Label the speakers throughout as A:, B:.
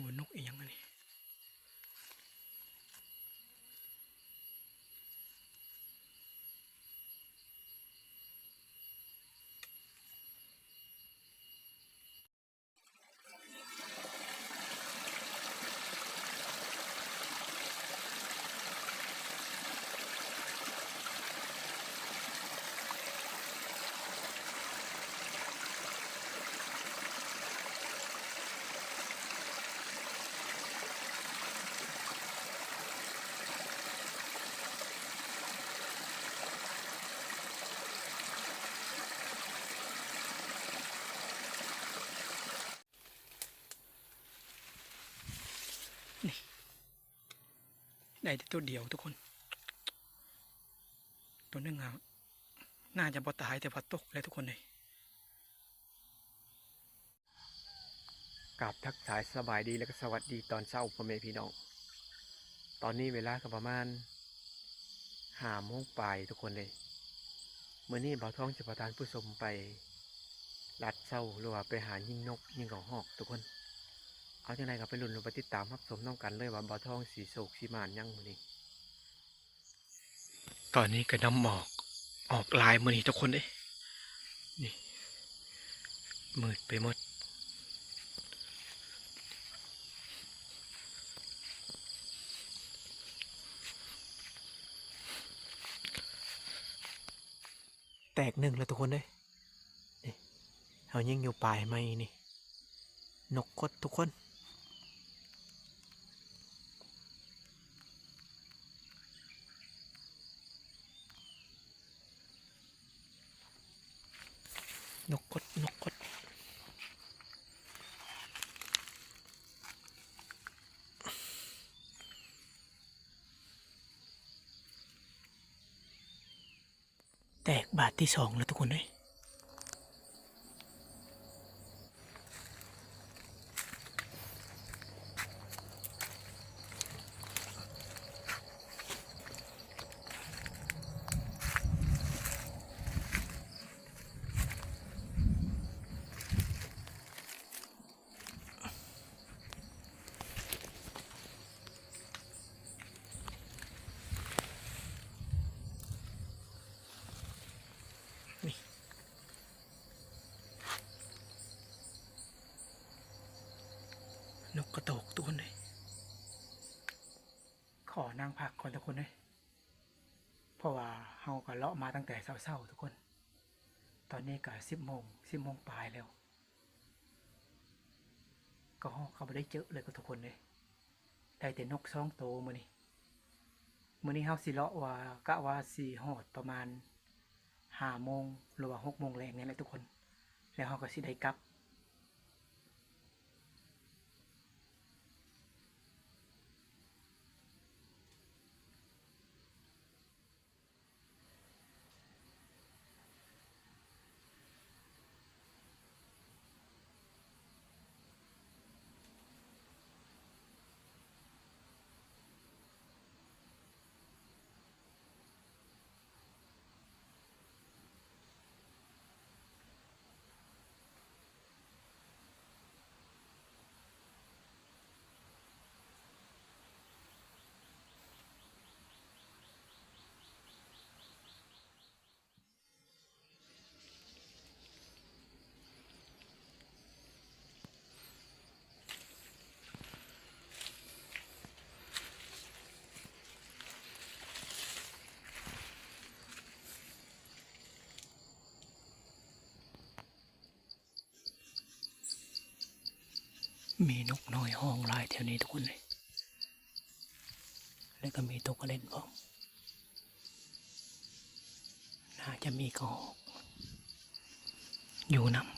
A: โหนกอีหยังอันนี้ ได้แต่ตัวเดียวทุกคน ตัวนึงอะน่าจะบ่ตายแต่ว่าตกเลยทุกคนเลยกราบทักทายสบายดีแล้วก็สวัสดีตอนเช้าพ่อแม่พี่น้อง ตอนนี้เวลาก็ประมาณห้าโมงปลายทุกคนเลยเมื่อนี้บ่าวท้องจะประทานผู้ชมไปลัดเช้าหรือว่าไปหายิงนกยิงของหอกทุกคน เอาจังไดกับไปลุ้นไปติดตามรับชมน้องกันเลยว่าบ่าวทองสีโศกสีมานยังมื้อนี้ตอนนี้ก็น้ำหมอกออกลายมื้อนี้ทุกคนเด้นี่มืดไปหมดแตกหนึ่งแล้วทุกคนเด้นี่เอายิงอยู่ปลายไม้นี่ นกกดทุกคนนกกดนกกดแตกบา ที่สองแล้วทุกคนเลย นกกระโตกทุกคนเลยขอนั่งพักก่อนทุกคนเลยเพราะว่าเฮาก็เลาะมาตั้งแต่เช้าๆทุกคน ตอนนี้ก็สิบโมงสิบโมงปลายแล้ว ก็เขาไม่ได้เจอเลยกับทุกคนเลยได้แต่นกสองโตวมือนี้มือนี้เฮาสิเลาะว่ากะว่าสี่หอดประมาณห้าโมงหรือว่าหกโมงแรงนี่แหละทุกคน แล้วเฮาก็สิได้กลับ มีนกน้อยห้องลายแถวนี้ทุกคนเลย แล้วก็มีตัวกระเล่นบ้องน่าจะมีกระหอกอยู่นำ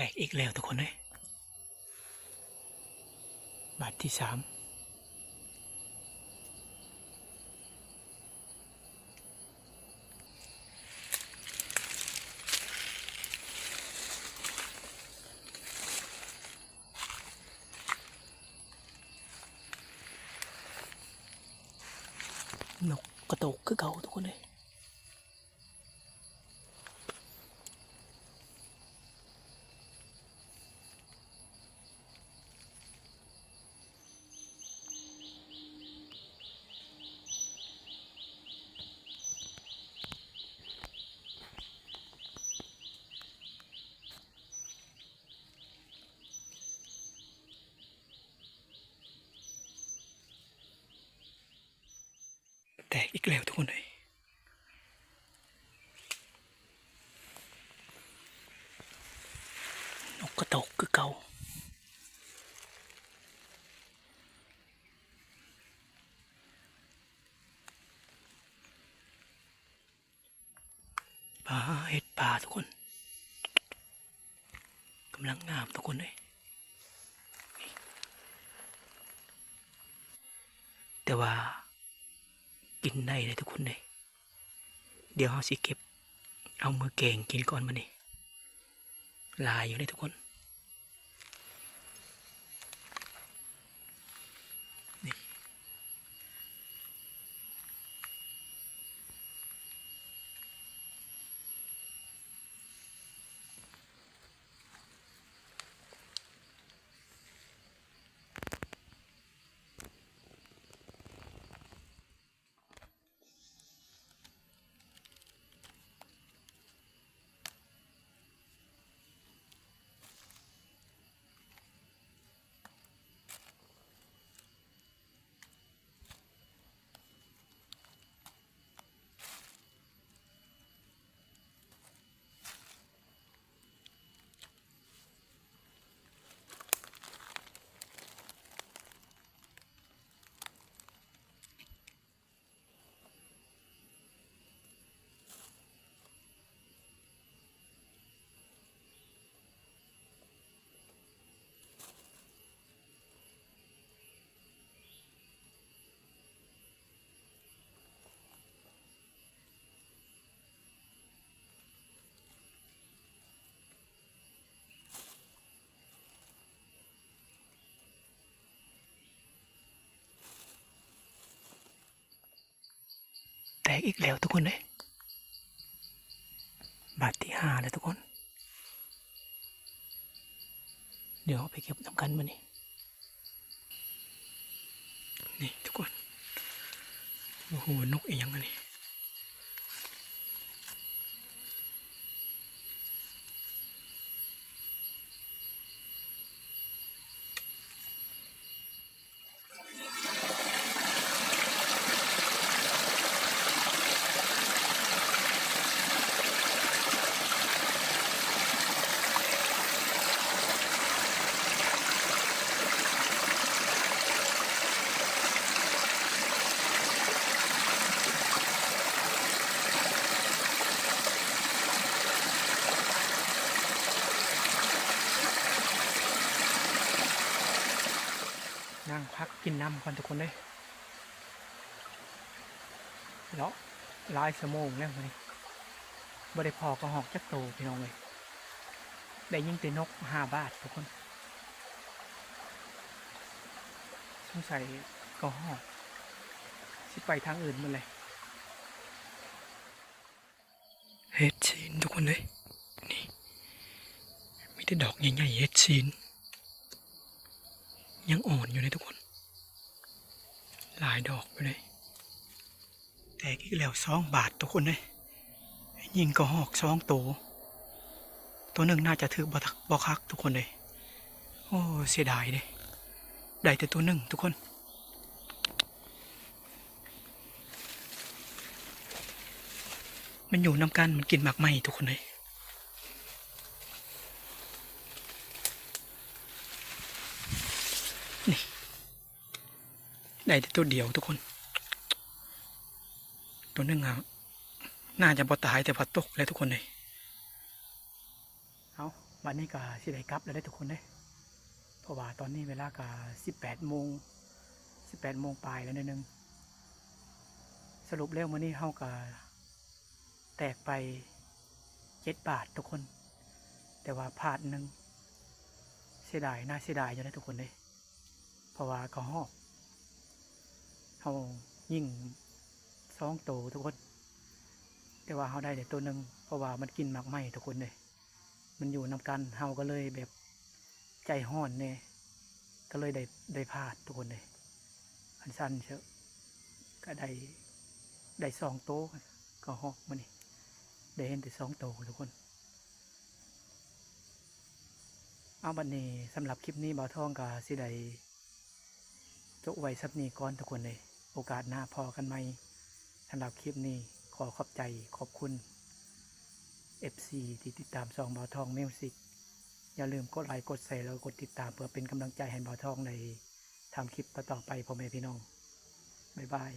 A: แตกอีกแล้วทุกคนเลยบาทที่สามนกกระโตกคือเก่าทุกคนเลย อีกแล้วทุกคนเลยนกกระตกคือเก่าป่าเห็ดป่าทุกคนกำลังงามทุกคนเลยแต่ว่า กินได้เลยทุกคนเลยเดี๋ยวเราสิเก็บ เอามือเก่งกินก่อนมานี่ลายอยู่เลยทุกคน กอีกแล้วทุกคนเลยบาทที่ห้าแล้วทุกคน เดี๋ยวไปเก็บทำกันมานี่นี่ทุกคนโอ้โหนกอีกยงไงนนี้ นั่ง พักกินน้ำก่อนทุกคนเลยแล้วหลายสมองแล้ววันนี้บ่ได้พอก็หอกจักโตพี่น้องเลยได้ยิงต่นกห้าบาททุกคนสงสัยก็หอกสิไปทางอื่นหมาเลยเฮ็ดชีนทุกคนเลยนี่มีแต่ดอกใหญ่ๆเฮ็ดชีนยังอ่อนอยู่เลยทุกคน หลายดอกอยู่เลยแต่กี่แล้วสองบาททุกคนเลยยิงก็หอกสองตัวตัวหนึ่งน่าจะถือบอทักบอคักทุกคนเลยโอ้เสียดายเลยได้แต่ตัวหนึ่งทุกคนมันอยู่น้ำกันมันกินหมากไหมทุกคนเลย ได้แต่ตัวเดียวทุกคน ตัวนึงอะน่าจะบ่ตายแต่พอตกเลยทุกคนเลยเอาวันนี้ก็สิได้กลับแล้วได้ทุกคนเลยเพราะว่าตอนนี้เวลาก็สิบแปดโมงสิบแปดโมงปลายแล้วนิดนึงสรุปแล้วมื้อนี้เฮาก็แตกไปเจ็ดบาททุกคน แต่ว่าพลาดหนึ่งเสียดายน่าเสียดายอยู่นะทุกคนเลยเพราะว่าเขาหอก เขายิ่งสองโตทุกคน แต่ว่าเขาได้แต่ตัวหนึ่งเพราะว่ามันกินหมากไหมทุกคนเลยมันอยู่นำกันเฮาก็เลยแบบใจห้อนเนี่ยก็เลยได้ได้พลาดทุกคนเลยอันสั้นเชอะก็ได้ได้สองโตก็หอกมานี่ได้เห็นแต่สองโตทุกคน เอาบันนี้สำหรับคลิปนี้บ่าวทองกับสิได้จบไว้สักนี้ก่อนทุกคนเลย โอกาสหน้าพอกันไหมสำหรับคลิปนี้ขอขอบใจขอบคุณ FC ที่ติดตามซองบอทองมิวสิกอย่าลืมกดไลค์กดแชร์แล้วกดติดตามเพื่อเป็นกำลังใจให้บอทองในทำคลิปต่อๆไปพ่อแม่พี่น้อง บ๊ายบาย